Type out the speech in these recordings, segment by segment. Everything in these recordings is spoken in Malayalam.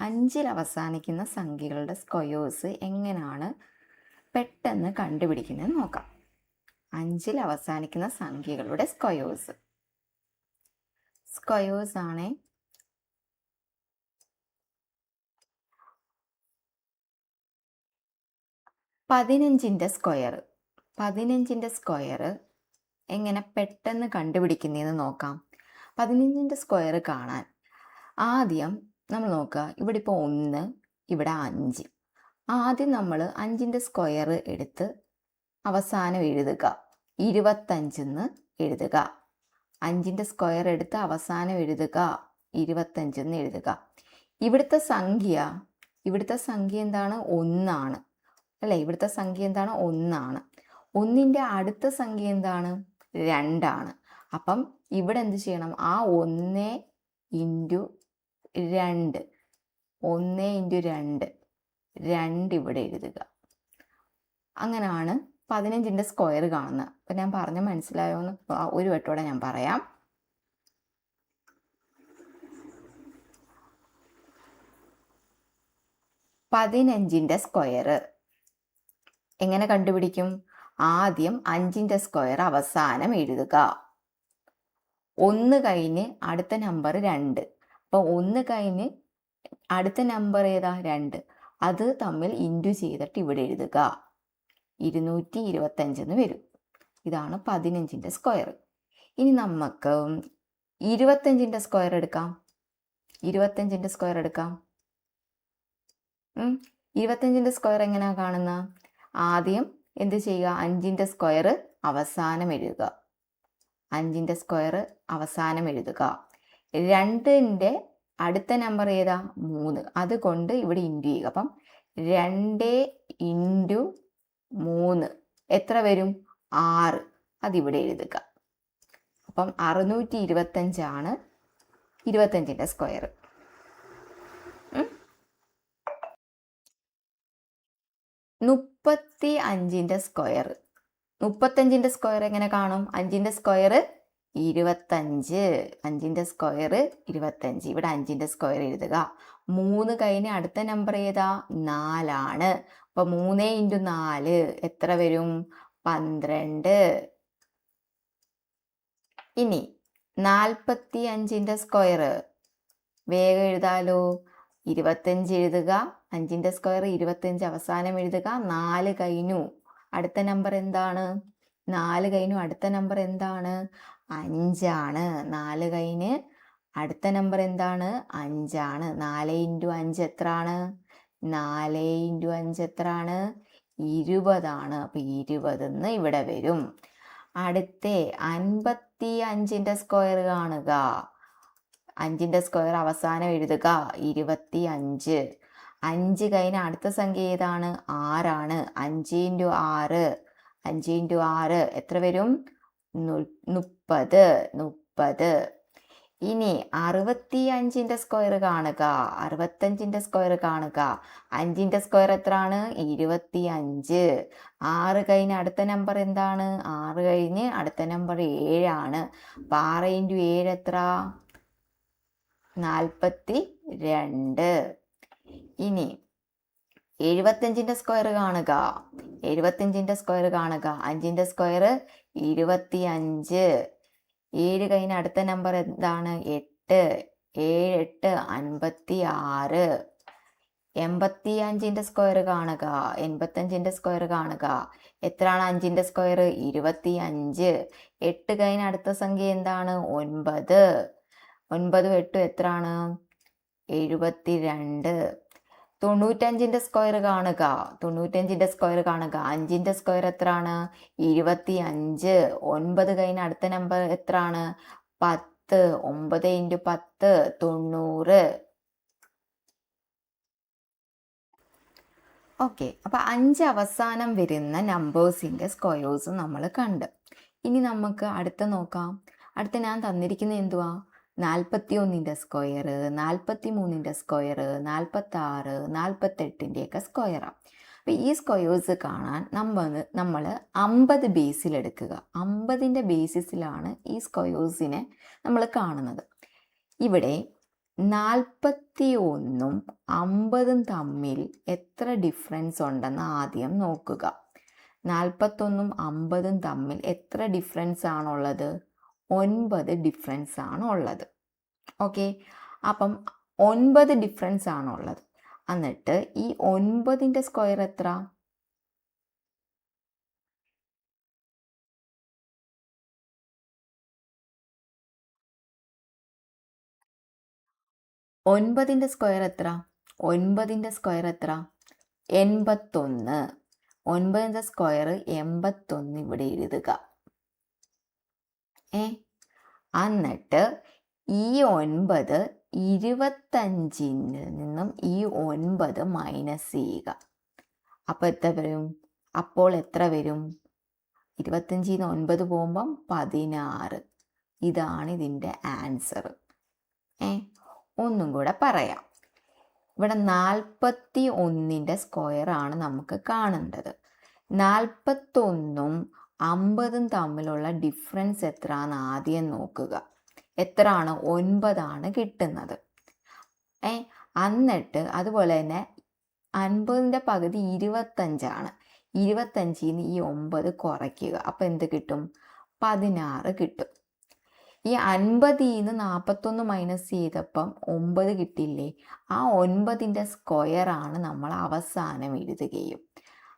അഞ്ചിൽ അവസാനിക്കുന്ന സംഖ്യകളുടെ സ്ക്വയേഴ്സ് എങ്ങനെയാണ് പെട്ടെന്ന് കണ്ടുപിടിക്കുന്നത് നോക്കാം. അഞ്ചിൽ അവസാനിക്കുന്ന സംഖ്യകളുടെ സ്ക്വയേഴ്സ് സ്ക്വയേഴ്സ് ആണ് പതിനഞ്ചിന്റെ സ്ക്വയർ പതിനഞ്ചിന്റെ സ്ക്വയർ എങ്ങനെ പെട്ടെന്ന് കണ്ടുപിടിക്കുന്നതെന്ന് നോക്കാം. പതിനഞ്ചിന്റെ സ്ക്വയർ കാണാൻ ആദ്യം നമ്മൾ നോക്കുക ഇവിടെ ഇപ്പോൾ ഒന്ന് ഇവിടെ അഞ്ച്. ആദ്യം നമ്മൾ അഞ്ചിന്റെ സ്ക്വയർ എടുത്ത് അവസാനം എഴുതുക. ഇരുപത്തഞ്ചെന്ന് എഴുതുക. അഞ്ചിന്റെ സ്ക്വയർ എടുത്ത് അവസാനം എഴുതുക. ഇരുപത്തഞ്ചെന്ന് എഴുതുക. ഇവിടുത്തെ സംഖ്യ ഇവിടുത്തെ സംഖ്യ എന്താണ്? ഒന്നാണ്. അല്ലേ? ഇവിടുത്തെ സംഖ്യ എന്താണ്? ഒന്നാണ്. ഒന്നിന്റെ അടുത്ത സംഖ്യ എന്താണ്? രണ്ടാണ്. അപ്പം ഇവിടെ എന്ത് ചെയ്യണം? ആ ഒന്ന് ഇന്റു രണ്ട്. ഒന്ന് ഇന്റു രണ്ട്. രണ്ട് ഇവിടെ എഴുതുക. അങ്ങനെയാണ് പതിനഞ്ചിന്റെ സ്ക്വയർ കാണുന്നത്. അപ്പം ഞാൻ പറഞ്ഞ് മനസ്സിലായോ എന്ന് ഒരു വട്ടോടെ ഞാൻ പറയാം. പതിനഞ്ചിന്റെ സ്ക്വയർ. എങ്ങനെ കണ്ടുപിടിക്കും? ആദ്യം അഞ്ചിന്റെ സ്ക്വയർ അവസാനം എഴുതുക. ഒന്ന് കഴിഞ്ഞ് അടുത്ത നമ്പർ രണ്ട്. അപ്പോൾ ഒന്ന് കഴിഞ്ഞ് അടുത്ത നമ്പർ ഏതാ? രണ്ട്. അത് തമ്മിൽ ഇന്റു ചെയ്തിട്ട് ഇവിടെ എഴുതുക. ഇരുന്നൂറ്റി ഇരുപത്തഞ്ചെന്ന് വരും. ഇതാണ് പതിനഞ്ചിന്റെ സ്ക്വയർ ഇനി നമുക്ക് ഇരുപത്തഞ്ചിന്റെ സ്ക്വയർ എടുക്കാം. ഇരുപത്തഞ്ചിന്റെ സ്ക്വയർ എടുക്കാം. ഇരുപത്തഞ്ചിന്റെ സ്ക്വയർ എങ്ങനെയാണ് കാണുന്ന? ആദ്യം എന്ത് ചെയ്യുക? അഞ്ചിന്റെ സ്ക്വയർ അവസാനം എഴുതുക. അഞ്ചിന്റെ സ്ക്വയർ അവസാനം എഴുതുക. രണ്ടിന്റെ അടുത്ത നമ്പർ ഏതാ? മൂന്ന്. അതുകൊണ്ട് ഇവിടെ ഇന്റു ചെയ്യുക. അപ്പം രണ്ട് ഇന്റു മൂന്ന്. എത്ര വരും? ആറ്. അതിവിടെ എഴുതുക. അപ്പം അറുന്നൂറ്റി ഇരുപത്തഞ്ചാണ് ഇരുപത്തഞ്ചിന്റെ സ്ക്വയർ മുപ്പത്തി അഞ്ചിന്റെ സ്ക്വയർ മുപ്പത്തഞ്ചിന്റെ സ്ക്വയർ എങ്ങനെ കാണും? അഞ്ചിന്റെ സ്ക്വയർ ഇരുപത്തഞ്ച് അഞ്ചിന്റെ സ്ക്വയർ ഇരുപത്തഞ്ച്. ഇവിടെ അഞ്ചിന്റെ സ്ക്വയർ എഴുതുക. മൂന്ന് കഴിഞ്ഞ് അടുത്ത നമ്പർ ഏതാ? നാലാണ്. അപ്പോൾ മൂന്ന് ഇന്റു നാല് എത്ര വരും? പന്ത്രണ്ട്. ഇനി നാൽപ്പത്തി അഞ്ചിന്റെ സ്ക്വയർ വേഗം എഴുതാലോ. ഇരുപത്തഞ്ച് എഴുതുക. അഞ്ചിന്റെ സ്ക്വയർ ഇരുപത്തഞ്ച്. അവസാനം എഴുതുക. നാല് കഴിഞ്ഞു. അടുത്ത നമ്പർ എന്താണ്? നാല് കഴിഞ്ഞു. അടുത്ത നമ്പർ എന്താണ്? അഞ്ചാണ്. നാല് കഴിഞ്ഞ് അടുത്ത നമ്പർ എന്താണ്? അഞ്ചാണ്. നാല് ഇന്റു അഞ്ച് എത്രയാണ് നാല് ഇന്റു അഞ്ച് എത്രയാണ് ഇരുപതാണ്. അപ്പം ഇരുപതെന്ന് ഇവിടെ വരും. അടുത്ത അൻപത്തി അഞ്ചിന്റെ സ്ക്വയർ കാണുക. അഞ്ചിന്റെ സ്ക്വയർ അവസാനം എഴുതുക. ഇരുപത്തി അഞ്ച് അഞ്ച് കഴിഞ്ഞ അടുത്ത സംഖ്യ ഏതാണ്? ആറാണ്. അഞ്ച് ഇന്റു ആറ്. അഞ്ച് ഇന്റു ആറ്. എത്ര വരും? മുപ്പത് മുപ്പത്. ഇനി അറുപത്തി അഞ്ചിന്റെ സ്ക്വയർ കാണുക. അറുപത്തഞ്ചിന്റെ സ്ക്വയർ കാണുക. അഞ്ചിന്റെ സ്ക്വയർ എത്രയാണ്? ഇരുപത്തി അഞ്ച് ആറ് കഴിഞ്ഞ് അടുത്ത നമ്പർ എന്താണ്? ആറ് കഴിഞ്ഞ് അടുത്ത നമ്പർ ഏഴാണ്. അപ്പം ആറ് ഇന്റു ഏഴ് എത്ര? നാൽപ്പത്തി രണ്ട് ഇനി എഴുപത്തഞ്ചിന്റെ സ്ക്വയർ കാണുക. എഴുപത്തഞ്ചിന്റെ സ്ക്വയർ കാണുക. അഞ്ചിന്റെ സ്ക്വയർ ഇരുപത്തി അഞ്ച് ഏഴ് കഴിഞ്ഞ അടുത്ത നമ്പർ എന്താണ്? എട്ട്. ഏഴ് എട്ട് അൻപത്തി ആറ് എൺപത്തി അഞ്ചിന്റെ സ്ക്വയർ കാണുക. എൺപത്തഞ്ചിന്റെ സ്ക്വയർ കാണുക. എത്രയാണ് അഞ്ചിന്റെ സ്ക്വയർ ഇരുപത്തി അഞ്ച് എട്ട് കഴിഞ്ഞ അടുത്ത സംഖ്യ എന്താണ്? ഒൻപത്. ഒൻപതും എട്ടും എത്രയാണ്? എഴുപത്തി രണ്ട് തൊണ്ണൂറ്റഞ്ചിന്റെ സ്ക്വയർ കാണുക. തൊണ്ണൂറ്റഞ്ചിന്റെ സ്ക്വയർ കാണുക. അഞ്ചിന്റെ സ്ക്വയർ എത്രയാണ്? ഇരുപത്തി അഞ്ച് ഒൻപത് കഴിഞ്ഞ അടുത്ത നമ്പർ എത്രയാണ്? പത്ത്. ഒമ്പത് ഇന്റു പത്ത് തൊണ്ണൂറ്. ഓക്കെ അപ്പം അഞ്ച് അവസാനം വരുന്ന നമ്പേഴ്സിന്റെ സ്ക്വയേഴ്സ് നമ്മൾ കണ്ട്. ഇനി നമുക്ക് അടുത്ത നോക്കാം. അടുത്ത ഞാൻ തന്നിരിക്കുന്നത് എന്തുവാ? നാൽപ്പത്തി ഒന്നിന്റെ സ്ക്വയർ നാൽപ്പത്തി മൂന്നിന്റെ സ്ക്വയർ നാൽപ്പത്താറ് നാൽപ്പത്തെട്ടിന്റെയൊക്കെ സ്ക്വയറാണ് അപ്പോൾ ഈ സ്ക്വയേഴ്സ് കാണാൻ നമ്മൾ നമ്മൾ അമ്പത് ബേസിലെടുക്കുക അമ്പതിന്റെ ബേസിസിലാണ് ഈ സ്ക്വയേഴ്സിനെ നമ്മൾ കാണുന്നത്. ഇവിടെ നാൽപ്പത്തി ഒന്നും അമ്പതും തമ്മിൽ എത്ര ഡിഫറൻസ് ഉണ്ടെന്ന് ആദ്യം നോക്കുക. നാൽപ്പത്തൊന്നും അമ്പതും തമ്മിൽ എത്ര ഡിഫറൻസ് ആണുള്ളത്? ഒൻപത് ഡിഫറൻസ് ആണ് ഉള്ളത്. ഓക്കെ അപ്പം ഒൻപത് ഡിഫറൻസ് ആണ് ഉള്ളത്. എന്നിട്ട് ഈ ഒൻപതിന്റെ സ്ക്വയർ എത്ര? ഒൻപതിന്റെ സ്ക്വയർ എത്ര? ഒൻപതിന്റെ സ്ക്വയർ എത്ര? എൺപത്തൊന്ന്. ഒൻപതിന്റെ സ്ക്വയർ എൺപത്തൊന്ന് ഇവിടെ എഴുതുക. ഏ? എന്നിട്ട് ഈ ഒൻപത് ഇരുപത്തഞ്ചിൽ നിന്നും ഈ ഒൻപത് മൈനസ് ചെയ്യുക. അപ്പോൾ എത്ര വരും? അപ്പോൾ എത്ര വരും? ഇരുപത്തഞ്ചിൽ നിന്ന് ഒൻപത് പോകുമ്പം പതിനാറ്. ഇതാണ് ഇതിന്റെ ആൻസർ ഏ? ഒന്നും കൂടെ പറയാം. ഇവിടെ നാൽപ്പത്തി ഒന്നിന്റെ സ്ക്വയറാണ് നമുക്ക് കാണേണ്ടത്. നാൽപ്പത്തൊന്നും അമ്പതും തമ്മിലുള്ള ഡിഫറൻസ് എത്ര എന്ന് ആദ്യം നോക്കുക. എത്രയാണ് ഒൻപതാണ് കിട്ടുന്നത്. ഏ എന്നിട്ട് അതുപോലെ തന്നെ അൻപതിന്റെ പകുതി ഇരുപത്തഞ്ചാണ്. ഇരുപത്തഞ്ചിൽ നിന്ന് ഈ ഒമ്പത് കുറയ്ക്കുക. അപ്പോൾ എന്ത് കിട്ടും? പതിനാറ് കിട്ടും. ഈ അൻപതിൽ നിന്ന് നാൽപ്പത്തൊന്ന് മൈനസ് ചെയ്തപ്പം ഒമ്പത് കിട്ടില്ലേ? ആ ഒൻപതിന്റെ സ്ക്വയറാണ് നമ്മൾ അവസാനം എഴുതുകയും.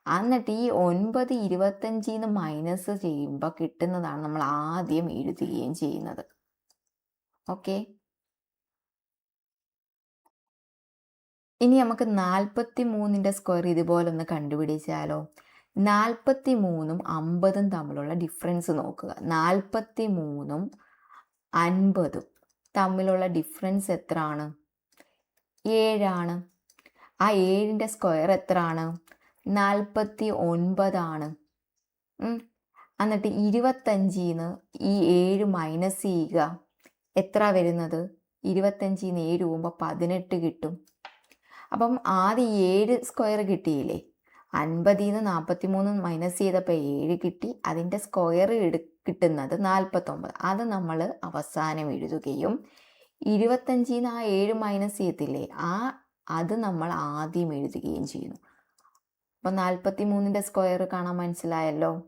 എന്നിട്ട് ഈ ഒൻപത് ഇരുപത്തഞ്ചിൽ നിന്ന് മൈനസ് ചെയ്യുമ്പോൾ കിട്ടുന്നതാണ് നമ്മൾ ആദ്യം എഴുതുകയും ചെയ്യുന്നത്. ഓക്കെ? ഇനി നമുക്ക് നാൽപ്പത്തി മൂന്നിന്റെ സ്ക്വയർ ഇതുപോലെ ഒന്ന് കണ്ടുപിടിച്ചാലോ? നാൽപ്പത്തി മൂന്നും അമ്പതും തമ്മിലുള്ള ഡിഫറൻസ് നോക്കുക. നാൽപ്പത്തി മൂന്നും അൻപതും തമ്മിലുള്ള ഡിഫറൻസ് എത്രയാണ് ഏഴാണ്. ആ ഏഴിന്റെ സ്ക്വയർ എത്രയാണ് നാൽപ്പത്തി ഒൻപതാണ്. എന്നിട്ട് ഇരുപത്തഞ്ചിൽ നിന്ന് ഈ ഏഴ് മൈനസ് ചെയ്യുക. എത്ര വരുന്നത്? ഇരുപത്തഞ്ചിൽ നിന്ന് ഏഴ് പോകുമ്പോൾ പതിനെട്ട് കിട്ടും. അപ്പം ആദ്യം ഏഴ് സ്ക്വയർ കിട്ടിയില്ലേ? അൻപതിൽ നിന്ന് നാൽപ്പത്തി മൂന്ന് മൈനസ് ചെയ്തപ്പോൾ ഏഴ് കിട്ടി. അതിന്റെ സ്ക്വയർ എടു കിട്ടുന്നത് നാൽപ്പത്തൊമ്പത് അത് നമ്മൾ അവസാനം എഴുതുകയും ഇരുപത്തഞ്ചിൽ നിന്ന് ആ ഏഴ് മൈനസ് ചെയ്യത്തില്ലേ? ആ അത് നമ്മൾ ആദ്യം എഴുതുകയും ചെയ്യുന്നു. അപ്പം നാൽപ്പത്തി മൂന്നിന്റെ സ്ക്വയർ കാണാൻ മനസ്സിലായല്ലോ.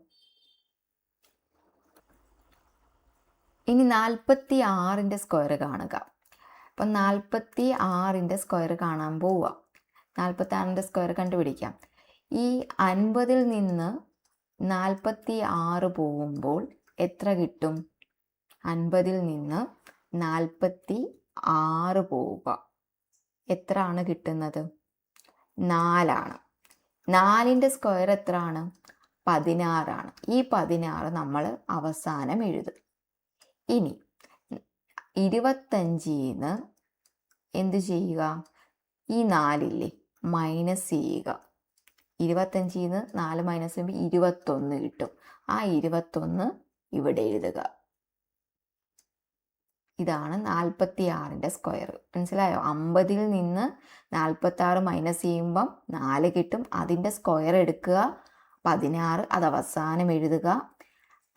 ഇനി നാൽപ്പത്തി ആറിന്റെ സ്ക്വയർ കാണുക. അപ്പം നാൽപ്പത്തി ആറിന്റെ സ്ക്വയർ കാണാൻ പോവുക. നാൽപ്പത്തി ആറിന്റെ സ്ക്വയർ കണ്ടുപിടിക്കാം. ഈ അൻപതിൽ നിന്ന് നാൽപ്പത്തി ആറ് പോകുമ്പോൾ എത്ര കിട്ടും? അൻപതിൽ നിന്ന് നാൽപ്പത്തി ആറ് പോവുക. എത്ര ആണ് കിട്ടുന്നത്? നാലാണ്. നാലിന്റെ സ്ക്വയർ എത്രയാണ്? പതിനാറാണ്. ഈ പതിനാറ് നമ്മൾ അവസാനം എഴുതും. ഇനി ഇരുപത്തഞ്ചിൽ നിന്ന് എന്ത് ചെയ്യുക? ഈ നാലില്ലേ? മൈനസ് ചെയ്യുക. ഇരുപത്തഞ്ചിൽ നിന്ന് നാല് മൈനസ് ചെയ്യുമ്പോൾ ഇരുപത്തൊന്ന് കിട്ടും. ആ ഇരുപത്തൊന്ന് ഇവിടെ എഴുതുക. ഇതാണ് നാൽപ്പത്തി ആറിന്റെ സ്ക്വയർ മനസ്സിലായോ? അമ്പതിൽ നിന്ന് നാൽപ്പത്തി ആറ് മൈനസ് ചെയ്യുമ്പം നാല് കിട്ടും. അതിന്റെ സ്ക്വയർ എടുക്കുക. പതിനാറ് അത് അവസാനം എഴുതുക.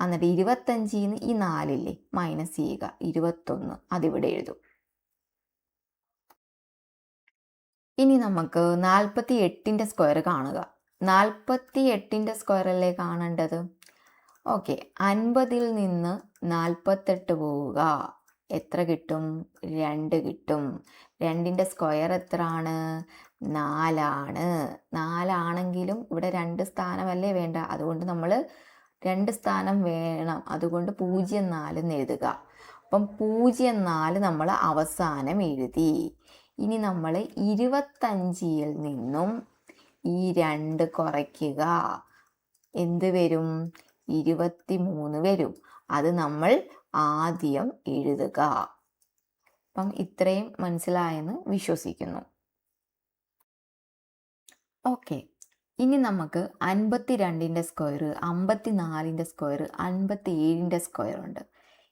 എന്നിട്ട് ഇരുപത്തഞ്ചിൽ നിന്ന് ഈ നാലില്ലേ മൈനസ് ചെയ്യുക. ഇരുപത്തൊന്ന് അതിവിടെ എഴുതും. ഇനി നമുക്ക് നാൽപ്പത്തി എട്ടിന്റെ സ്ക്വയർ കാണുക. നാൽപ്പത്തി എട്ടിന്റെ സ്ക്വയർ അല്ലേ കാണേണ്ടത്? ഓക്കെ അൻപതിൽ നിന്ന് നാൽപ്പത്തെട്ട് പോവുക. എത്ര കിട്ടും? രണ്ട് കിട്ടും. രണ്ടിന്റെ സ്ക്വയർ എത്ര ആണ് നാലാണ്. നാലാണെങ്കിലും ഇവിടെ രണ്ട് സ്ഥാനമല്ലേ വേണ്ട. അതുകൊണ്ട് നമ്മൾ രണ്ട് സ്ഥാനം വേണം. അതുകൊണ്ട് പൂജ്യം നാല് എഴുതുക. അപ്പം പൂജ്യം നാല് നമ്മൾ അവസാനം എഴുതി. ഇനി നമ്മൾ ഇരുപത്തഞ്ചിയിൽ നിന്നും ഈ രണ്ട് കുറയ്ക്കുക. എന്ത് വരും? ഇരുപത്തി മൂന്ന് വരും. അത് നമ്മൾ ആദ്യം എഴുതുക. അപ്പം ഇത്രയും മനസ്സിലായെന്ന് വിശ്വസിക്കുന്നു. ഓക്കെ. ഇനി നമുക്ക് അൻപത്തി രണ്ടിന്റെ സ്ക്വയർ അമ്പത്തി നാലിന്റെ സ്ക്വയർ അൻപത്തി ഏഴിന്റെ സ്ക്വയർ ഉണ്ട്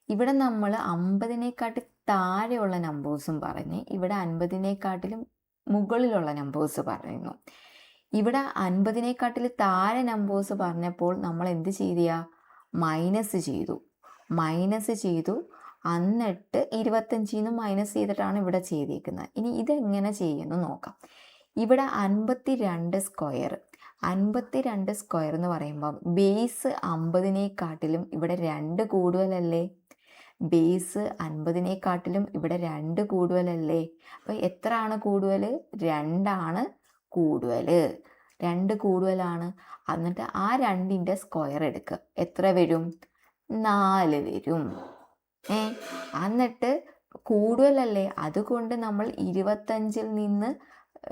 ഇവിടെ നമ്മൾ അമ്പതിനെക്കാട്ടി താഴെയുള്ള നമ്പേഴ്സും പറഞ്ഞ് ഇവിടെ അൻപതിനെക്കാട്ടിലും മുകളിലുള്ള നമ്പേഴ്സ് പറയുന്നു. ഇവിടെ അൻപതിനെക്കാട്ടിൽ താഴെ നമ്പേഴ്സ് പറഞ്ഞപ്പോൾ നമ്മൾ എന്ത് ചെയ്തിയാ? മൈനസ് ചെയ്തു. മൈനസ് ചെയ്തു. എന്നിട്ട് ഇരുപത്തഞ്ചിൽ നിന്ന് മൈനസ് ചെയ്തിട്ടാണ് ഇവിടെ ചെയ്തിരിക്കുന്നത് ഇനി ഇതെങ്ങനെ ചെയ്യുമെന്ന് നോക്കാം. ഇവിടെ അൻപത്തി രണ്ട് സ്ക്വയർ അൻപത്തി രണ്ട് സ്ക്വയർ എന്ന് പറയുമ്പം ബേസ് അമ്പതിനെക്കാട്ടിലും ഇവിടെ രണ്ട് കൂടുതലല്ലേ? ബേസ് അൻപതിനെക്കാട്ടിലും ഇവിടെ രണ്ട് കൂടുതലല്ലേ? അപ്പോൾ ആണ് കൂടുതൽ രണ്ടാണ് കൂടുതൽ രണ്ട് കൂടുതലാണ്. എന്നിട്ട് ആ രണ്ടിന്റെ സ്ക്വയർ എടുക്കുക എത്ര വരും? നാല് വരും. ഏ എന്നിട്ട് കൂടുതലല്ലേ? അതുകൊണ്ട് നമ്മൾ ഇരുപത്തഞ്ചിൽ നിന്ന്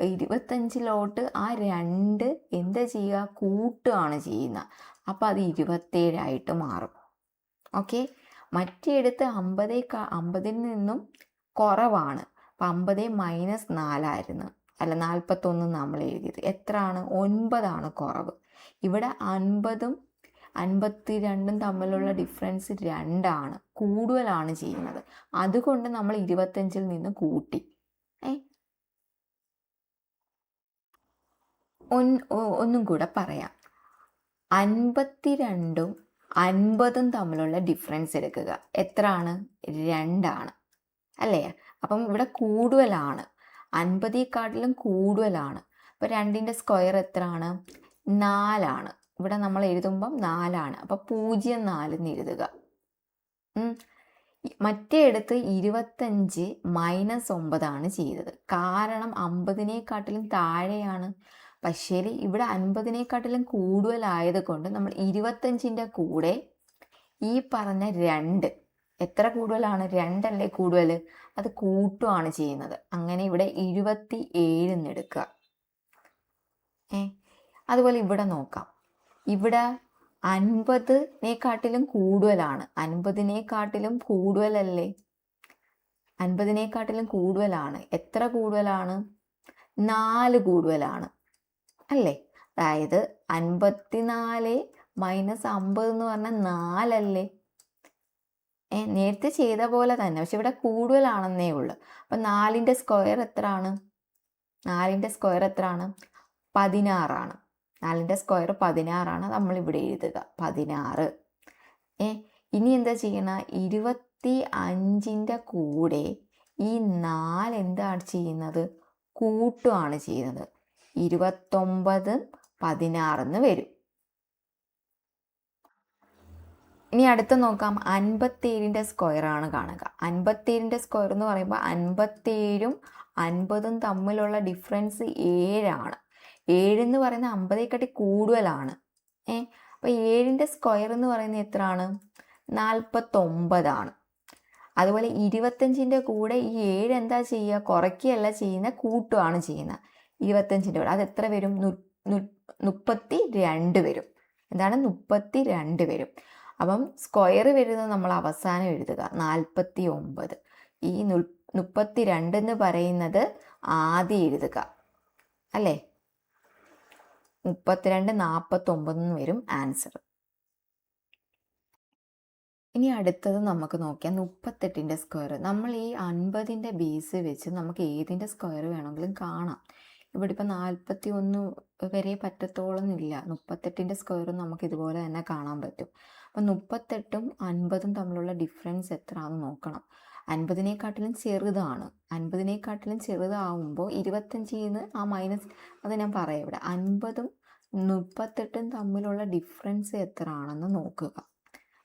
ഇരുപത്തഞ്ചിലോട്ട് ആ രണ്ട് എന്താ ചെയ്യുക? കൂട്ടുകയാണ് ചെയ്യുന്നത് അപ്പോൾ അത് ഇരുപത്തേഴായിട്ട് മാറും. ഓക്കെ? മറ്റേടുത്ത് അമ്പതേ അമ്പതിൽ നിന്നും കുറവാണ്. അപ്പം അമ്പത് മൈനസ് നാലായിരുന്നു. അല്ല നാൽപ്പത്തൊന്ന് നമ്മൾ എഴുതിയത് എത്രയാണ് ഒൻപതാണ് കുറവ്. ഇവിടെ അൻപതും അൻപത്തി രണ്ടും തമ്മിലുള്ള ഡിഫറൻസ് രണ്ടാണ്. കൂടുതലാണ് ചെയ്യുന്നത്. അതുകൊണ്ട് നമ്മൾ ഇരുപത്തഞ്ചിൽ നിന്ന് കൂട്ടി. ഏ? ഒന്നും കൂടെ പറയാം. അൻപത്തിരണ്ടും അൻപതും തമ്മിലുള്ള ഡിഫറൻസ് എടുക്കുക. എത്രയാണ്? രണ്ടാണ്. അല്ലേ? അപ്പം ഇവിടെ കൂടുതലാണ്. അൻപതിനെക്കാട്ടിലും കൂടുതലാണ്. അപ്പോൾ രണ്ടിന്റെ സ്ക്വയർ എത്രയാണ്? നാലാണ്. ഇവിടെ നമ്മൾ എഴുതുമ്പം നാലാണ്. അപ്പോൾ പൂജ്യം നാലെന്ന് എഴുതുക. ഉം. മറ്റേ അടുത്ത് ഇരുപത്തഞ്ച് മൈനസ് ഒമ്പതാണ് ചെയ്തത്. കാരണം അമ്പതിനെക്കാട്ടിലും താഴെയാണ്. പക്ഷേ ഇവിടെ അൻപതിനെക്കാട്ടിലും കൂടുതലായത് കൊണ്ട് നമ്മൾ ഇരുപത്തഞ്ചിന്റെ കൂടെ ഈ പറഞ്ഞ രണ്ട്. എത്ര കൂടുതലാണ്? രണ്ടല്ലേ കൂടുതൽ അത് കൂട്ടുകയാണ് ചെയ്യുന്നത്. അങ്ങനെ ഇവിടെ ഇരുപത്തി ഏഴെന്ന് എടുക്കുക. ഏ? അതുപോലെ ഇവിടെ നോക്കാം. ഇവിടെ അൻപതിനെക്കാട്ടിലും കൂടുതലാണ്. അൻപതിനെക്കാട്ടിലും കൂടുതലല്ലേ? അൻപതിനെക്കാട്ടിലും കൂടുതലാണ്. എത്ര കൂടുതലാണ്? നാല് കൂടുതലാണ്. അല്ലേ? അതായത് അൻപത്തിനാല് മൈനസ് അമ്പത് എന്ന് പറഞ്ഞാൽ നാലല്ലേ? നേരത്തെ ചെയ്ത പോലെ തന്നെ. പക്ഷെ ഇവിടെ കൂടുതലാണെന്നേ ഉള്ളൂ. അപ്പം നാലിന്റെ സ്ക്വയർ എത്രയാണ്? നാലിന്റെ സ്ക്വയർ എത്രയാണ്? പതിനാറാണ്. നാലിന്റെ സ്ക്വയർ പതിനാറാണ് നമ്മളിവിടെ എഴുതുക. പതിനാറ്. ഏ ഇനി എന്താ ചെയ്യണ? ഇരുപത്തി അഞ്ചിന്റെ കൂടെ ഈ നാല് എന്താണ് ചെയ്യുന്നത്? കൂട്ടുകയാണ് ചെയ്യുന്നത്. ഇരുപത്തൊമ്പത് പതിനാറെന്ന് വരും. ഇനി അടുത്ത് നോക്കാം. അൻപത്തേഴിന്റെ സ്ക്വയറാണ് കാണുക. അൻപത്തേഴിന്റെ സ്ക്വയർ എന്ന് പറയുമ്പോൾ അൻപത്തേഴും അൻപതും തമ്മിലുള്ള ഡിഫറൻസ് ഏഴാണ്. ഏഴെന്ന് പറയുന്നത് അമ്പതേക്കാട്ടി കൂടുതലാണ്. ഏ അപ്പോൾ ഏഴിന്റെ സ്ക്വയർ എന്ന് പറയുന്നത് എത്രയാണ്? നാൽപ്പത്തൊമ്പതാണ് അതുപോലെ ഇരുപത്തഞ്ചിന്റെ കൂടെ ഈ ഏഴ് എന്താ ചെയ്യുക? കുറയ്ക്കുകയല്ല ചെയ്യുന്ന കൂട്ടുകയാണ് ചെയ്യുന്നത്. ഇരുപത്തഞ്ചിന്റെ കൂടെ. അത് എത്ര വരും? മുപ്പത്തി രണ്ട് വരും. എന്താണ്? മുപ്പത്തി രണ്ട് വരും. അപ്പം സ്ക്വയർ വരുന്നത് നമ്മൾ അവസാനം എഴുതുക. നാൽപ്പത്തി ഒമ്പത് ഈ മുപ്പത്തി രണ്ട് എന്ന് പറയുന്നത് ആദ്യം എഴുതുക. അല്ലേ? മുപ്പത്തിരണ്ട് നാൽപ്പത്തൊമ്പത് എന്ന് വരും ആൻസർ. ഇനി അടുത്തത് നമുക്ക് നോക്കിയാൽ മുപ്പത്തെട്ടിന്റെ സ്ക്വയർ. നമ്മൾ ഈ അൻപതിന്റെ ബേസ് വെച്ച് നമുക്ക് ഏതിന്റെ സ്ക്വയർ വേണമെങ്കിലും കാണാം. ഇവിടെ ഇപ്പം നാൽപ്പത്തി ഒന്ന് വരെ പറ്റത്തോളം ഇല്ല. മുപ്പത്തെട്ടിന്റെ സ്ക്വയറും നമുക്ക് ഇതുപോലെ തന്നെ കാണാൻ പറ്റും. അപ്പം മുപ്പത്തെട്ടും അൻപതും തമ്മിലുള്ള ഡിഫറൻസ് എത്രയാണെന്ന് നോക്കണം. അൻപതിനെക്കാട്ടിലും ചെറുതാണ്. അൻപതിനെക്കാട്ടിലും ചെറുതാവുമ്പോൾ ഇരുപത്തഞ്ചിൽ നിന്ന് ആ മൈനസ് അത് ഞാൻ പറയാം ഇവിടെ അൻപതും മുപ്പത്തെട്ടും തമ്മിലുള്ള ഡിഫറൻസ് എത്ര ആണെന്ന് നോക്കുക.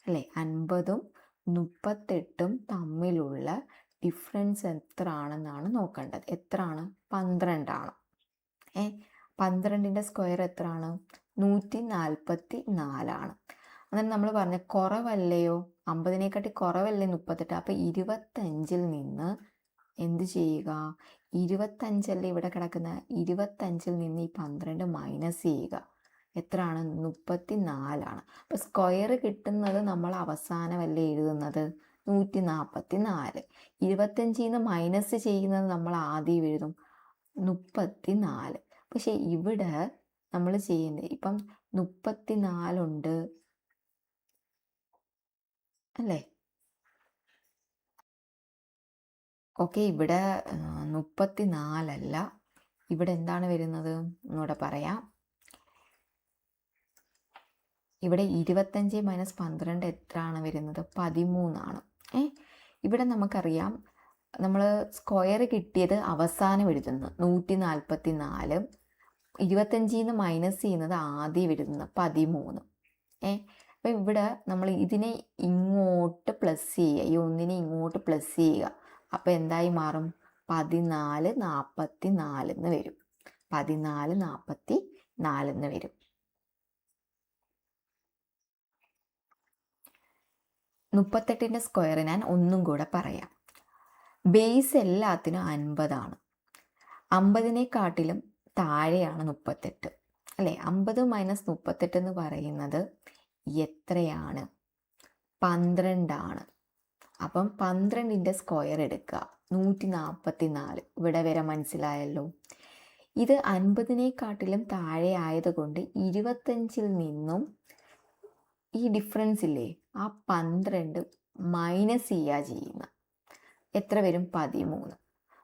അല്ലേ? അൻപതും മുപ്പത്തെട്ടും തമ്മിലുള്ള ഡിഫറൻസ് എത്ര ആണെന്നാണ് നോക്കേണ്ടത്. എത്രയാണ്? പന്ത്രണ്ടാണ്. ഏ? പന്ത്രണ്ടിന്റെ സ്ക്വയർ എത്രയാണ്? നൂറ്റി നാൽപ്പത്തി നാലാണ് അന്നേരം നമ്മൾ പറഞ്ഞ കുറവല്ലയോ? അമ്പതിനെക്കാട്ടി കുറവല്ലേ മുപ്പത്തെട്ട്? അപ്പോൾ ഇരുപത്തഞ്ചിൽ നിന്ന് എന്ത് ചെയ്യുക? ഇരുപത്തഞ്ചല്ലേ ഇവിടെ കിടക്കുന്ന? ഇരുപത്തഞ്ചിൽ നിന്ന് ഈ പന്ത്രണ്ട് മൈനസ് ചെയ്യുക. എത്രയാണ്? മുപ്പത്തി നാലാണ് അപ്പോൾ സ്ക്വയർ കിട്ടുന്നത് നമ്മൾ അവസാനമല്ലേ എഴുതുന്നത്? നൂറ്റി നാൽപ്പത്തി നാല് ഇരുപത്തഞ്ചിൽ നിന്ന് മൈനസ് ചെയ്യുന്നത് നമ്മൾ ആദ്യം എഴുതും. മുപ്പത്തി നാല് പക്ഷേ ഇവിടെ നമ്മൾ ചെയ്യുന്നത് ഇപ്പം മുപ്പത്തി നാലുണ്ട് അല്ലേ? ഓക്കെ ഇവിടെ മുപ്പത്തി നാലല്ല ഇവിടെ എന്താണ് വരുന്നത്? എന്നൂടെ പറയാം. ഇവിടെ ഇരുപത്തഞ്ച് മൈനസ് പന്ത്രണ്ട് എത്രയാണ് വരുന്നത്? പതിമൂന്നാണ്. ഏ ഇവിടെ നമുക്കറിയാം നമ്മൾ സ്ക്വയർ കിട്ടിയത് അവസാനം എഴുതുന്നത് നൂറ്റി നാൽപ്പത്തി നാല് ഇരുപത്തഞ്ചിൽ നിന്ന് മൈനസ് ചെയ്യുന്നത് ആദ്യം എഴുതുന്നത് പതിമൂന്ന്. ഏ അപ്പം ഇവിടെ നമ്മൾ ഇതിനെ ഇങ്ങോട്ട് പ്ലസ് ചെയ്യുക. ഈ ഒന്നിനെ ഇങ്ങോട്ട് പ്ലസ് ചെയ്യുക. അപ്പോൾ എന്തായി മാറും? പതിനാല് നാൽപ്പത്തി നാലെന്ന് വരും. പതിനാല് നാൽപ്പത്തി നാലെന്ന് വരും. മുപ്പത്തെട്ടിന്റെ സ്ക്വയർ ഞാൻ ഒന്നും കൂടെ പറയാം. ബേസ് എല്ലാത്തിനും അൻപതാണ്. അമ്പതിനെക്കാട്ടിലും താഴെയാണ് മുപ്പത്തെട്ട്. അല്ലേ? അമ്പത് മൈനസ് മുപ്പത്തെട്ട് എന്ന് പറയുന്നത് എത്രയാണ്? പന്ത്രണ്ടാണ്. അപ്പം പന്ത്രണ്ടിന്റെ സ്ക്വയർ എടുക്കുക. നൂറ്റി നാൽപ്പത്തി നാല് ഇവിടെ വരെ മനസ്സിലായല്ലോ? ഇത് അൻപതിനെക്കാട്ടിലും താഴെ ആയതുകൊണ്ട് ഇരുപത്തഞ്ചിൽ നിന്നും ഈ ഡിഫറൻസ് ഇല്ലേ ആ പന്ത്രണ്ട് മൈനസ് ചെയ്യുക ചെയ്യുന്ന. എത്ര വരും? പതിമൂന്ന്.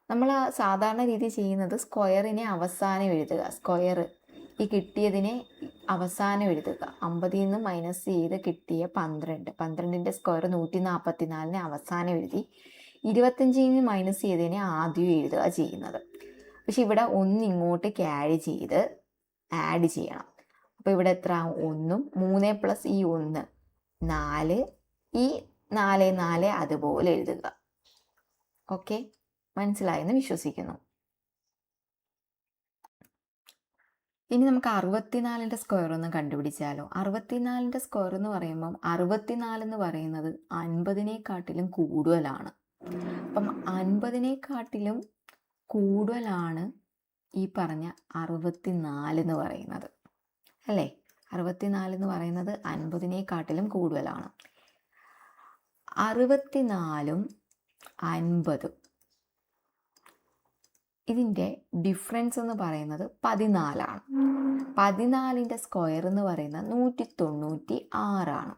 നമ്മൾ സാധാരണ രീതി ചെയ്യുന്നത് സ്ക്വയറിനെ അവസാനം എഴുതുക. സ്ക്വയർ ഈ കിട്ടിയതിനെ അവസാനം എഴുതുക. അമ്പതിൽ നിന്ന് മൈനസ് ചെയ്ത് കിട്ടിയ പന്ത്രണ്ട്. പന്ത്രണ്ടിന്റെ സ്ക്വയർ നൂറ്റി നാൽപ്പത്തി നാലിനെ അവസാനം എഴുതി. ഇരുപത്തഞ്ചിൽ നിന്ന് മൈനസ് ചെയ്തതിനെ ആദ്യം എഴുതുക ചെയ്യുന്നത്. പക്ഷെ ഇവിടെ ഒന്ന് ഇങ്ങോട്ട് ക്യാരി ചെയ്ത് ആഡ് ചെയ്യണം. അപ്പോൾ ഇവിടെ എത്ര? ഒന്നും. മൂന്ന് പ്ലസ് ഈ ഒന്ന്. നാല്. ഈ നാല് നാല് അതുപോലെ എഴുതുക. ഓക്കെ മനസ്സിലായെന്ന് വിശ്വസിക്കുന്നു. ഇനി നമുക്ക് അറുപത്തിനാലിന്റെ സ്ക്വയർ ഒന്ന് കണ്ടുപിടിച്ചാലോ. അറുപത്തിനാലിന്റെ സ്ക്വയർ എന്ന് പറയുമ്പം അറുപത്തിനാല് എന്ന് പറയുന്നത് അൻപതിനെക്കാട്ടിലും കൂടുതലാണ്. അപ്പം അൻപതിനെക്കാട്ടിലും കൂടുതലാണ് ഈ പറഞ്ഞ അറുപത്തിനാല് എന്ന് പറയുന്നത്. അല്ലേ? അറുപത്തിനാല് എന്ന് പറയുന്നത് അൻപതിനെക്കാട്ടിലും കൂടുതലാണ്. അറുപത്തിനാലും അൻപതും ഇതിന്റെ ഡിഫറൻസ് എന്ന് പറയുന്നത് പതിനാലാണ്. പതിനാലിന്റെ സ്ക്വയർ എന്ന് പറയുന്നത് നൂറ്റി തൊണ്ണൂറ്റി ആറാണ്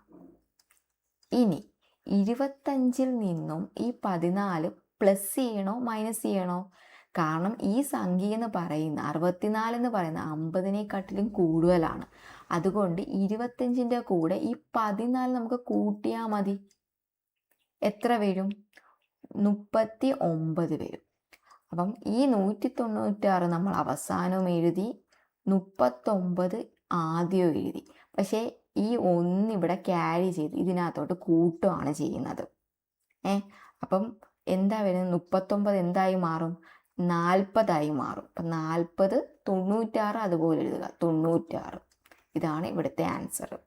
ഇനി ഇരുപത്തഞ്ചിൽ നിന്നും ഈ പതിനാല് പ്ലസ് ചെയ്യണോ മൈനസ് ചെയ്യണോ? കാരണം ഈ സംഖ്യ എന്ന് പറയുന്ന അറുപത്തിനാല് എന്ന് പറയുന്ന അമ്പതിനെക്കാട്ടിലും കൂടുതലാണ്. അതുകൊണ്ട് ഇരുപത്തഞ്ചിന്റെ കൂടെ ഈ പതിനാല് നമുക്ക് കൂട്ടിയാൽ മതി. എത്ര വരും? മുപ്പത്തി ഒമ്പത് വരും. അപ്പം ഈ നൂറ്റി തൊണ്ണൂറ്റാറ് നമ്മൾ അവസാനവും എഴുതി മുപ്പത്തൊമ്പത് ആദ്യവും എഴുതി. പക്ഷേ ഈ ഒന്നിവിടെ ക്യാരി ചെയ്ത് ഇതിനകത്തോട്ട് കൂട്ടുകയാണ് ചെയ്യുന്നത്. ഏ? അപ്പം എന്താ വരുന്നത്? മുപ്പത്തൊമ്പത് എന്തായി മാറും? നാൽപ്പതായി മാറും. അപ്പം നാൽപ്പത് തൊണ്ണൂറ്റാറ് അതുപോലെ എഴുതുക. തൊണ്ണൂറ്റാറ്. ഇതാണ് ഇവിടുത്തെ ആൻസർ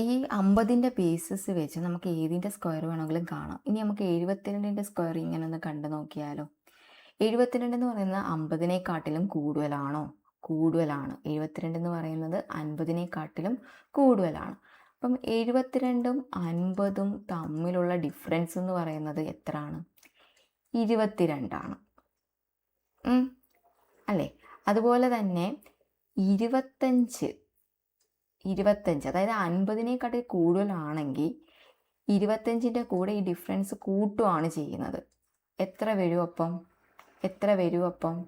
ഈ അമ്പതിന്റെ ബേസിസ് വെച്ച് നമുക്ക് ഏതിന്റെ സ്ക്വയർ വേണമെങ്കിലും കാണാം. ഇനി നമുക്ക് എഴുപത്തിരണ്ടിന്റെ സ്ക്വയർ ഇങ്ങനെ ഒന്ന് കണ്ടു നോക്കിയാലോ. എഴുപത്തിരണ്ട് എന്ന് പറയുന്നത് അമ്പതിനെക്കാട്ടിലും കൂടുതലാണോ? കൂടുതലാണ്. എഴുപത്തിരണ്ട് എന്ന് പറയുന്നത് അൻപതിനെക്കാട്ടിലും കൂടുതലാണ്. അപ്പം എഴുപത്തിരണ്ടും അൻപതും തമ്മിലുള്ള ഡിഫറൻസ് എന്ന് പറയുന്നത് എത്രയാണ്? ഇരുപത്തിരണ്ടാണ്. അല്ലേ? അതുപോലെ തന്നെ ഇരുപത്തഞ്ച് ഇരുപത്തഞ്ച് അതായത് അൻപതിനെക്കാട്ടിൽ കൂടുതലാണെങ്കിൽ ഇരുപത്തഞ്ചിന്റെ കൂടെ ഈ ഡിഫറൻസ് കൂട്ടുവാണ് ചെയ്യുന്നത്. എത്ര വരും അപ്പം? എത്ര വരും അപ്പം?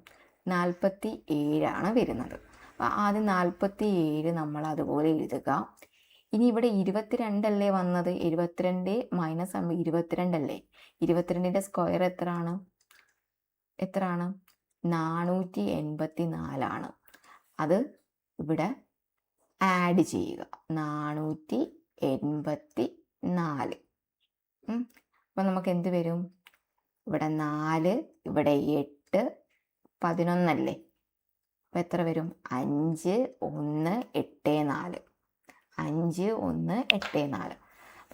നാൽപ്പത്തി ഏഴാണ് വരുന്നത്. അപ്പോൾ ആദ്യം നാൽപ്പത്തി ഏഴ് നമ്മൾ അതുപോലെ എഴുതുക. ഇനി ഇവിടെ ഇരുപത്തിരണ്ടല്ലേ വന്നത്? എഴുപത്തിരണ്ട് മൈനസ് ആകുമ്പോൾ ഇരുപത്തിരണ്ടല്ലേ? ഇരുപത്തിരണ്ടിന്റെ സ്ക്വയർ എത്രയാണ്? എത്രയാണ്? നാനൂറ്റി എൺപത്തി നാലാണ് അത് ഇവിടെ ആഡ് ചെയ്യുക. നാനൂറ്റി എൺപത്തി നാല് അപ്പം നമുക്ക് എന്ത് വരും? ഇവിടെ നാല് ഇവിടെ എട്ട് പതിനൊന്നല്ലേ? അപ്പം എത്ര വരും? അഞ്ച് ഒന്ന് എട്ട് നാല്. അഞ്ച് ഒന്ന് എട്ട് നാല്.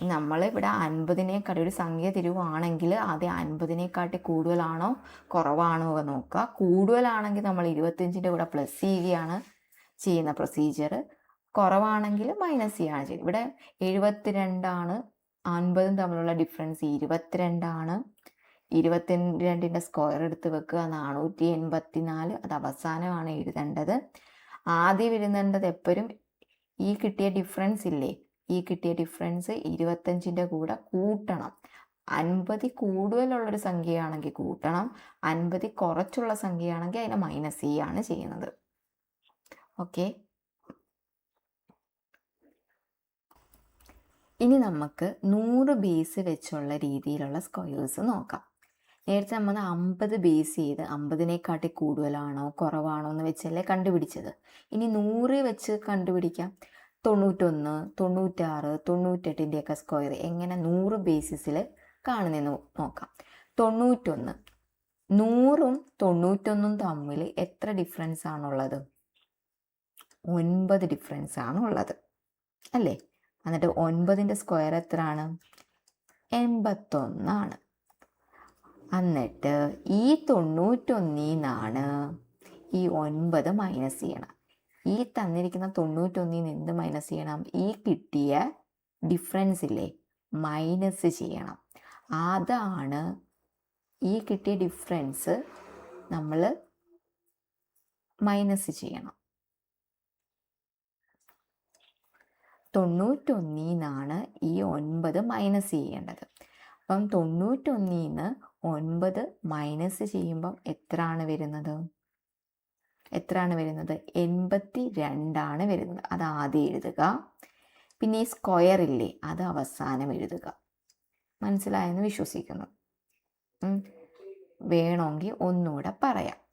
നമ്മൾ ഇവിടെ അൻപതിനേക്കാട്ടി ഒരു സംഖ്യ തിരുവാണെങ്കിൽ ആദ്യം അൻപതിനെക്കാട്ടി കൂടുതലാണോ കുറവാണോ നോക്കുക. കൂടുതലാണെങ്കിൽ നമ്മൾ ഇരുപത്തഞ്ചിന്റെ കൂടെ പ്ലസ് ചെയ്യുകയാണ് ചെയ്യുന്ന പ്രൊസീജിയർ കുറവാണെങ്കിൽ മൈനസ് ചെയ്യുകയാണ് ചെയ്യുന്നത് ഇവിടെ എഴുപത്തിരണ്ടാണ് അൻപതും തമ്മിലുള്ള ഡിഫറൻസ് ഇരുപത്തിരണ്ടാണ്. ഇരുപത്തി രണ്ടിന്റെ സ്ക്വയർ എടുത്ത് വെക്കുക നാനൂറ്റി എൺപത്തി നാല് അത് അവസാനമാണ് എഴുതേണ്ടത്. ആദ്യം എഴുതേണ്ടത് എപ്പോഴും ഈ കിട്ടിയ ഡിഫറൻസ് ഇല്ലേ? ഈ കിട്ടിയ ഡിഫറൻസ് ഇരുപത്തഞ്ചിന്റെ കൂടെ കൂട്ടണം. അൻപതി കൂടുതലുള്ളൊരു സംഖ്യയാണെങ്കിൽ കൂട്ടണം. അൻപതി കുറച്ചുള്ള സംഖ്യയാണെങ്കിൽ അതിനെ മൈനസ് ചെയ്യുകയാണ് ചെയ്യുന്നത്. ഓക്കെ ഇനി നമുക്ക് നൂറ് ബേസ് വെച്ചുള്ള രീതിയിലുള്ള സ്ക്വയേഴ്സ് നോക്കാം. നേരത്തെ നമ്മൾ അമ്പത് ബേസ് ചെയ്ത് അമ്പതിനെക്കാട്ടി കൂടുതലാണോ കുറവാണോ എന്ന് വെച്ചല്ലേ കണ്ടുപിടിച്ചത്. ഇനി നൂറ് വെച്ച് കണ്ടുപിടിക്കാം. തൊണ്ണൂറ്റൊന്ന് തൊണ്ണൂറ്റാറ് തൊണ്ണൂറ്റെട്ടിന്റെയൊക്കെ സ്ക്വയർ എങ്ങനെ നൂറ് ബേസിസിൽ കാണുന്നതെന്ന് നോക്കാം. തൊണ്ണൂറ്റൊന്ന്. നൂറും തൊണ്ണൂറ്റൊന്നും തമ്മിൽ എത്ര ഡിഫറൻസ് ആണുള്ളത്? ഒൻപത് ഡിഫറൻസ് ആണുള്ളത്. അല്ലേ? എന്നിട്ട് ഒൻപതിന്റെ സ്ക്വയർ എത്രയാണ്? എൺപത്തൊന്നാണ്. എന്നിട്ട് ഈ തൊണ്ണൂറ്റൊന്നിൽ നിന്നാണ് ഈ ഒൻപത് മൈനസ് ചെയ്യണം. ഈ തന്നിരിക്കുന്ന തൊണ്ണൂറ്റൊന്നിൽ നിന്ന് എന്ത് മൈനസ് ചെയ്യണം? ഈ കിട്ടിയ ഡിഫറൻസ് ഇല്ലേ? മൈനസ് ചെയ്യണം. അതാണ് ഈ കിട്ടിയ ഡിഫറൻസ് നമ്മൾ മൈനസ് ചെയ്യണം. തൊണ്ണൂറ്റൊന്നിൽ നിന്നാണ് ഈ ഒൻപത് മൈനസ് ചെയ്യേണ്ടത്. അപ്പം തൊണ്ണൂറ്റൊന്നിൽ നിന്ന് ഒൻപത് മൈനസ് ചെയ്യുമ്പം എത്രയാണ് വരുന്നത്? എത്രയാണ് വരുന്നത്? എൺപത്തി രണ്ടാണ് വരുന്നത്. അത് ആദ്യം എഴുതുക. പിന്നെ ഈ സ്ക്വയർ ഇല്ലേ അത് അവസാനം എഴുതുക. മനസ്സിലായെന്ന് വിശ്വസിക്കുന്നു. വേണമെങ്കിൽ ഒന്നുകൂടെ പറയാം.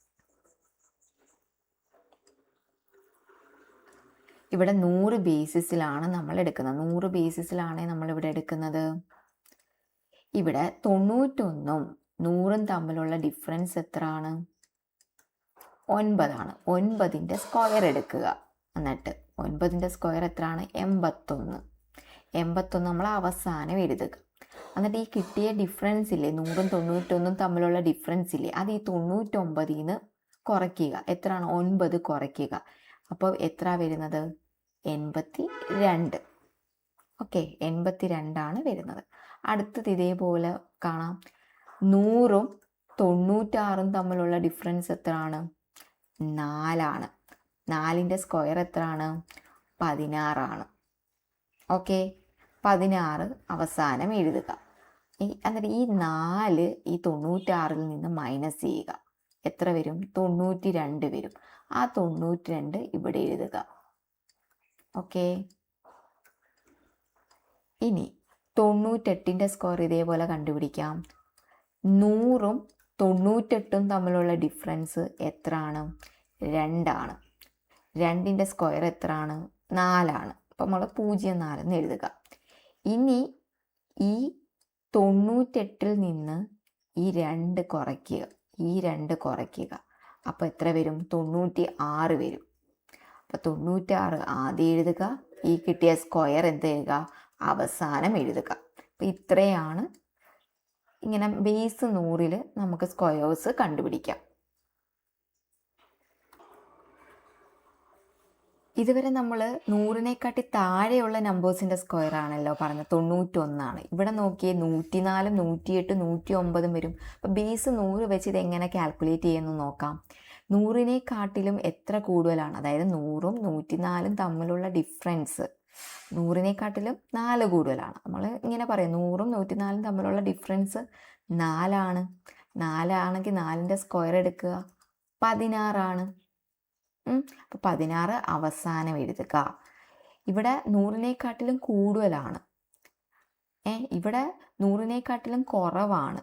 ഇവിടെ നൂറ് ബേസിസിലാണ് നമ്മൾ എടുക്കുന്നത് നൂറ് ബേസിസിലാണ് നമ്മൾ ഇവിടെ എടുക്കുന്നത്. ഇവിടെ തൊണ്ണൂറ്റൊന്നും നൂറും തമ്മിലുള്ള ഡിഫറൻസ് എത്രയാണ്? ഒൻപതാണ്. ഒൻപതിന്റെ സ്ക്വയർ എടുക്കുക. എന്നിട്ട് ഒൻപതിന്റെ സ്ക്വയർ എത്രയാണ്? എൺപത്തൊന്ന്. എൺപത്തൊന്ന് നമ്മൾ അവസാനം എഴുതുക. എന്നിട്ട് ഈ കിട്ടിയ ഡിഫറൻസ് ഇല്ലേ നൂറും തൊണ്ണൂറ്റൊന്നും തമ്മിലുള്ള ഡിഫറൻസ് ഇല്ലേ അത് ഈ തൊണ്ണൂറ്റൊമ്പതിൽ നിന്ന് കുറയ്ക്കുക. എത്രയാണ്? ഒൻപത് കുറയ്ക്കുക. അപ്പോൾ എത്ര വരുന്നത്? എൺപത്തി രണ്ട് ഓക്കെ എൺപത്തി രണ്ടാണ് വരുന്നത്. അടുത്തത് ഇതേപോലെ കാണാം. നൂറും തൊണ്ണൂറ്റാറും തമ്മിലുള്ള ഡിഫറൻസ് എത്രയാണ്? നാലാണ്. നാലിന്റെ സ്ക്വയർ എത്രയാണ്? പതിനാറാണ്. ഓക്കെ പതിനാറ് അവസാനം എഴുതുക. ഈ എന്നിട്ട് ഈ നാല് ഈ തൊണ്ണൂറ്റാറിൽ നിന്ന് മൈനസ് ചെയ്യുക. എത്ര വരും? തൊണ്ണൂറ്റി രണ്ട് വരും. ആ തൊണ്ണൂറ്റി രണ്ട് ഇവിടെ എഴുതുക. ഓക്കെ. ഇനി തൊണ്ണൂറ്റെട്ടിന്റെ സ്കോർ ഇതേപോലെ കണ്ടുപിടിക്കാം. നൂറും തൊണ്ണൂറ്റെട്ടും തമ്മിലുള്ള ഡിഫറൻസ് എത്രയാണ് രണ്ടാണ്. രണ്ടിന്റെ സ്ക്വയർ എത്രയാണ് നാലാണ്. അപ്പം നമ്മൾ പൂജ്യം നാലെന്ന് എഴുതുക. ഇനി ഈ തൊണ്ണൂറ്റെട്ടിൽ നിന്ന് ഈ രണ്ട് കുറയ്ക്കുക. ഈ രണ്ട് കുറയ്ക്കുക. അപ്പോൾ എത്ര വരും? തൊണ്ണൂറ്റി ആറ് വരും. അപ്പോൾ തൊണ്ണൂറ്റാറ് ആദ്യം എഴുതുക. ഈ കിട്ടിയ സ്ക്വയർ എന്ത് ചെയ്യുക? അവസാനം എഴുതുക. അപ്പം ഇത്രയാണ്. ഇങ്ങനെ ബേസ് നൂറിൽ നമുക്ക് സ്ക്വയേഴ്സ് കണ്ടുപിടിക്കാം. ഇതുവരെ നമ്മൾ നൂറിനെക്കാട്ടി താഴെയുള്ള നമ്പേഴ്സിന്റെ സ്ക്വയർ ആണല്ലോ പറഞ്ഞത്. തൊണ്ണൂറ്റൊന്നാണ്. ഇവിടെ നോക്കിയേ നൂറ്റിനാലും നൂറ്റിയെട്ട് നൂറ്റി ഒമ്പതും വരും. അപ്പോൾ ബേസ് നൂറ് വെച്ച് ഇത് എങ്ങനെ കാൽക്കുലേറ്റ് ചെയ്യുമെന്ന് നോക്കാം. നൂറിനെക്കാട്ടിലും എത്ര കൂടുതലാണ്? അതായത് നൂറും നൂറ്റിനാലും തമ്മിലുള്ള ഡിഫറൻസ് നൂറിനെക്കാട്ടിലും നാല് കൂടുതലാണ്. നമ്മൾ ഇങ്ങനെ പറയും നൂറും നൂറ്റിനാലും തമ്മിലുള്ള ഡിഫറൻസ് നാലാണ്. നാലാണെങ്കിൽ നാലിന്റെ സ്ക്വയർ എടുക്കുക. പതിനാറാണ്. അപ്പോൾ പതിനാറ് അവസാനം എഴുതുക. ഇവിടെ നൂറിനെക്കാട്ടിലും കൂടുതലാണ്. ഏ ഇവിടെ നൂറിനെക്കാട്ടിലും കുറവാണ്.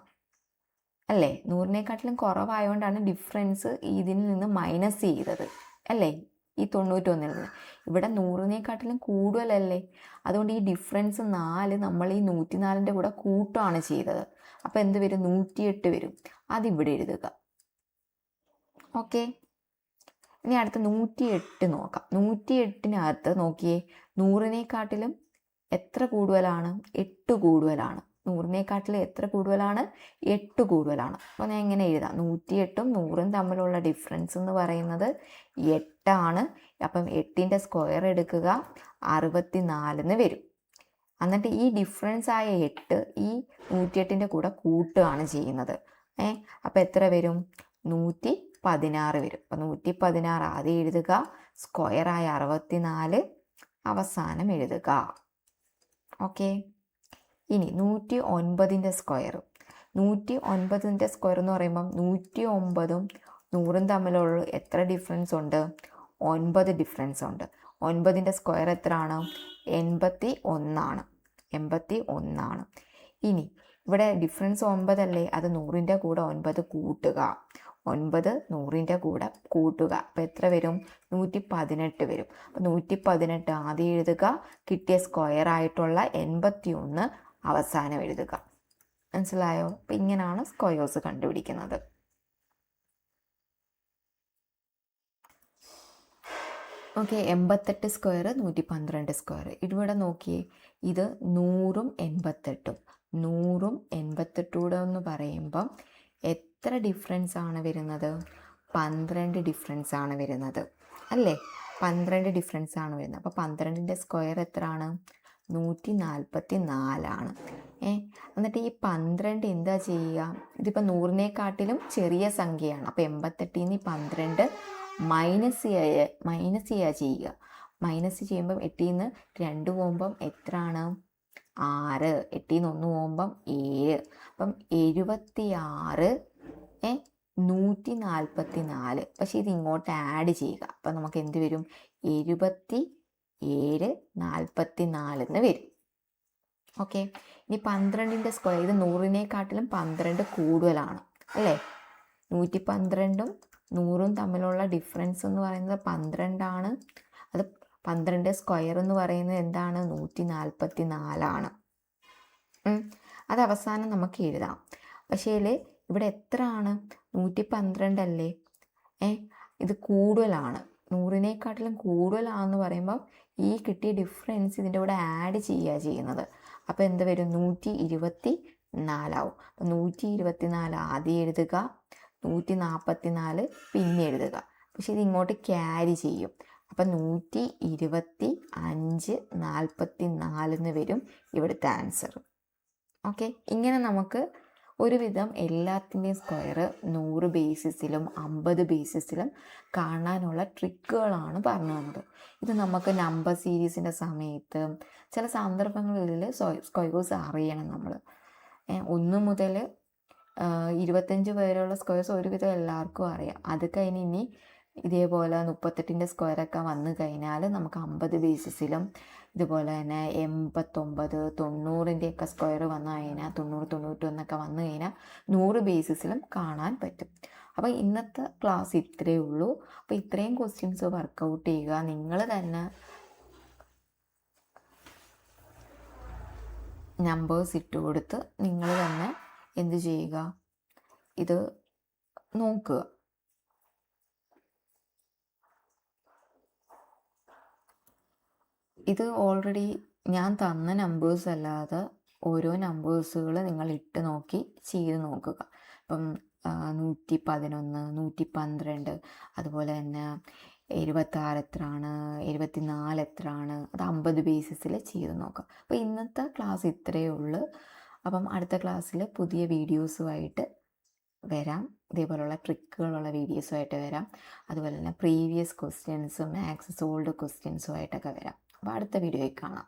അല്ലേ? നൂറിനെക്കാട്ടിലും കുറവായതുകൊണ്ടാണ് ഡിഫറൻസ് ഇതിൽ നിന്ന് മൈനസ് ചെയ്തത്. അല്ലേ? ഈ തൊണ്ണൂറ്റൊന്നിൽ നിന്ന്. ഇവിടെ നൂറിനെക്കാട്ടിലും കൂടുതലല്ലേ? അതുകൊണ്ട് ഈ ഡിഫറൻസ് നാല് നമ്മൾ ഈ നൂറ്റിനാലിന്റെ കൂടെ കൂട്ടുകയാണ് ചെയ്തത്. അപ്പോൾ എന്ത് വരും? നൂറ്റിയെട്ട് വരും. അതിവിടെ എഴുതുക. ഓക്കെ? ഇനി അടുത്ത നൂറ്റി എട്ട് നോക്കാം. നൂറ്റി എട്ടിനകത്ത് നോക്കിയേ നൂറിനെക്കാട്ടിലും എത്ര കൂടുതലാണ്? എട്ട് കൂടുതലാണ്. നൂറിനെക്കാട്ടിലും എത്ര കൂടുതലാണ്? എട്ട് കൂടുതലാണ്. അപ്പോൾ ഞാൻ എങ്ങനെ എഴുതാം. നൂറ്റി എട്ടും നൂറും തമ്മിലുള്ള ഡിഫറൻസ് എന്ന് പറയുന്നത് എട്ടാണ്. അപ്പം എട്ടിന്റെ സ്ക്വയർ എടുക്കുക അറുപത്തി നാലെന്ന് വരും. എന്നിട്ട് ഈ ഡിഫറൻസ് ആയ എട്ട് ഈ നൂറ്റിയെട്ടിന്റെ കൂടെ കൂട്ടുകയാണ് ചെയ്യുന്നത്. ഏ അപ്പോൾ എത്ര വരും? നൂറ്റി പതിനാറ് വരും. അപ്പോൾ നൂറ്റി പതിനാറ് ആദ്യം എഴുതുക സ്ക്വയറായ അറുപത്തി നാല് അവസാനം എഴുതുക. ഓക്കെ? ഇനി നൂറ്റി ഒൻപതിന്റെ സ്ക്വയർ നൂറ്റി ഒൻപതിന്റെ സ്ക്വയർ എന്ന് പറയുമ്പം നൂറ്റി ഒമ്പതും നൂറും തമ്മിലുള്ള എത്ര ഡിഫറൻസ് ഉണ്ട്? ഒൻപത് ഡിഫറൻസ് ഉണ്ട്. ഒൻപതിന്റെ സ്ക്വയർ എത്രയാണ്? എൺപത്തി ഒന്നാണ് എൺപത്തി ഒന്നാണ് ഇനി ഇവിടെ ഡിഫറൻസ് ഒൻപതല്ലേ? അത് നൂറിന്റെ കൂടെ ഒൻപത് കൂട്ടുക. ഒൻപത് നൂറിന്റെ കൂടെ കൂട്ടുക. അപ്പോൾ എത്ര വരും? നൂറ്റി പതിനെട്ട് വരും. അപ്പോൾ നൂറ്റി പതിനെട്ട് ആദ്യം എഴുതുക. കിട്ടിയ സ്ക്വയർ ആയിട്ടുള്ള എൺപത്തി ഒന്ന് അവസാനം എഴുതുക. മനസ്സിലായോ? അപ്പം ഇങ്ങനെയാണ് സ്ക്വയേഴ്സ് കണ്ടുപിടിക്കുന്നത്. ഓക്കെ എൺപത്തെട്ട് സ്ക്വയർ നൂറ്റി പന്ത്രണ്ട് സ്ക്വയർ ഇവിടെ നോക്കിയേ ഇത് നൂറും എൺപത്തെട്ടും. നൂറും എൺപത്തെട്ടൂടെ എന്ന് പറയുമ്പം എത്ര ഡിഫറൻസ് ആണ് വരുന്നത്? പന്ത്രണ്ട് ഡിഫറൻസ് ആണ് വരുന്നത്. അല്ലേ? പന്ത്രണ്ട് ഡിഫറൻസ് ആണ് വരുന്നത്. അപ്പോൾ പന്ത്രണ്ടിന്റെ സ്ക്വയർ എത്രയാണ്? നൂറ്റി നാൽപ്പത്തി നാലാണ് ഏ എന്നിട്ട് ഈ പന്ത്രണ്ട് എന്താ ചെയ്യുക? ഇതിപ്പോൾ നൂറിനെക്കാട്ടിലും ചെറിയ സംഖ്യയാണ്. അപ്പോൾ എൺപത്തെട്ടിൽ നിന്ന് ഈ പന്ത്രണ്ട് മൈനസ് ചെയ്യുക മൈനസ് ചെയ്യുക ചെയ്യുക. മൈനസ് ചെയ്യുമ്പം എട്ടിൽ നിന്ന് രണ്ട് പോകുമ്പം എത്രയാണ് ആറ്. എട്ടിൽ നിന്ന് ഒന്ന് പോകുമ്പം ഏഴ്. അപ്പം എഴുപത്തി ആറ് ഏ നൂറ്റി നാൽപ്പത്തി നാല് പക്ഷേ ഇത് ഇങ്ങോട്ട് ആഡ് ചെയ്യുക. അപ്പം നമുക്ക് എന്ത് വരും? എഴുപത്തി ഏഴ് നാൽപ്പത്തി എന്ന് വരും. ഓക്കെ ഇനി പന്ത്രണ്ടിന്റെ സ്ക്വയർ ഇത് നൂറിനെക്കാട്ടിലും പന്ത്രണ്ട് കൂടുതലാണ്. അല്ലേ? നൂറ്റി പന്ത്രണ്ടും നൂറും തമ്മിലുള്ള ഡിഫറൻസ് എന്ന് പറയുന്നത് പന്ത്രണ്ടാണ്. അത് പന്ത്രണ്ട് സ്ക്വയർ എന്ന് പറയുന്നത് എന്താണ്? നൂറ്റി നാൽപ്പത്തി നാലാണ് അത് അവസാനം നമുക്ക് എഴുതാം. പക്ഷേ ഇവിടെ എത്ര ആണ് നൂറ്റി പന്ത്രണ്ടല്ലേ ഏ? ഇത് കൂടുതലാണ്. നൂറിനെക്കാട്ടിലും കൂടുതലാണെന്ന് പറയുമ്പോൾ ഈ കിട്ടിയ ഡിഫറൻസ് ഇതിന്റെ കൂടെ ആഡ് ചെയ്യുക ചെയ്യുന്നത്. അപ്പോൾ എന്ത് വരും? നൂറ്റി ഇരുപത്തി നാലാവും അപ്പം നൂറ്റി ഇരുപത്തി നാല് ആദ്യം എഴുതുക. നൂറ്റി നാൽപ്പത്തി നാല് പിന്നെ എഴുതുക. പക്ഷേ ഇത് ഇങ്ങോട്ട് ക്യാരി ചെയ്യും. അപ്പം നൂറ്റി ഇരുപത്തി അഞ്ച് നാൽപ്പത്തി നാലെന്ന് വരും ഇവിടുത്തെ ആൻസർ ഓക്കെ ഇങ്ങനെ നമുക്ക് ഒരുവിധം എല്ലാത്തിന്റെയും സ്ക്വയർ നൂറ് ബേസിസിലും അമ്പത് ബേസിസിലും കാണാനുള്ള ട്രിക്കുകളാണ് പറഞ്ഞു തന്നത്. ഇത് നമുക്ക് നമ്പർ സീരീസിന്റെ സമയത്ത് ചില സന്ദർഭങ്ങളിൽ സ്ക്വയേഴ്സ് അറിയണം നമ്മൾ ഒന്ന് മുതൽ ഇരുപത്തഞ്ച് വരെയുള്ള സ്ക്വയേഴ്സ് ഒരുവിധം എല്ലാവർക്കും അറിയാം. അത് കഴിഞ്ഞ് ഇനി ഇതേപോലെ മുപ്പത്തെട്ടിന്റെ സ്ക്വയറൊക്കെ വന്നു കഴിഞ്ഞാൽ നമുക്ക് അമ്പത് ബേസിസിലും ഇതുപോലെ തന്നെ എൺപത്തൊമ്പത് തൊണ്ണൂറിന്റെയൊക്കെ സ്ക്വയർ വന്നു കഴിഞ്ഞാൽ തൊണ്ണൂറ് തൊണ്ണൂറ്റൊന്നൊക്കെ വന്നു കഴിഞ്ഞാൽ നൂറ് ബേസിസിലും കാണാൻ പറ്റും. അപ്പോൾ ഇന്നത്തെ ക്ലാസ് ഇത്രയേ ഉള്ളൂ. അപ്പോൾ ഇത്രയും ക്വസ്റ്റ്യൻസ് വർക്കൗട്ട് ചെയ്യുക. നിങ്ങൾ തന്നെ നമ്പേഴ്സ് ഇട്ട് കൊടുത്ത് നിങ്ങൾ തന്നെ എന്ത് ചെയ്യുക? ഇത് നോക്കുക. ഇത് ഓൾറെഡി ഞാൻ തന്ന നമ്പേഴ്സ് അല്ലാതെ ഓരോ നമ്പേഴ്സുകൾ നിങ്ങൾ ഇട്ട് നോക്കി ചെയ്ത് നോക്കുക. ഇപ്പം നൂറ്റി പതിനൊന്ന് നൂറ്റി പന്ത്രണ്ട് അതുപോലെ തന്നെ എഴുപത്താറ് എത്രയാണ് എഴുപത്തി നാല് എത്രയാണ് അത് അമ്പത് ബേസിസിൽ ചെയ്ത് നോക്കുക. അപ്പോൾ ഇന്നത്തെ ക്ലാസ് ഇത്രയേ ഉള്ളൂ. അപ്പം അടുത്ത ക്ലാസ്സിൽ പുതിയ വീഡിയോസുമായിട്ട് വരാം. ഇതേപോലുള്ള ട്രിക്കുകളുള്ള വീഡിയോസുമായിട്ട് വരാം. അതുപോലെ തന്നെ പ്രീവിയസ് ക്വസ്റ്റ്യൻസും മാത്സ് സോൾഡ് ക്വസ്റ്റ്യൻസുമായിട്ടൊക്കെ വരാം. അപ്പോൾ അടുത്ത വീഡിയോയിൽ കാണാം.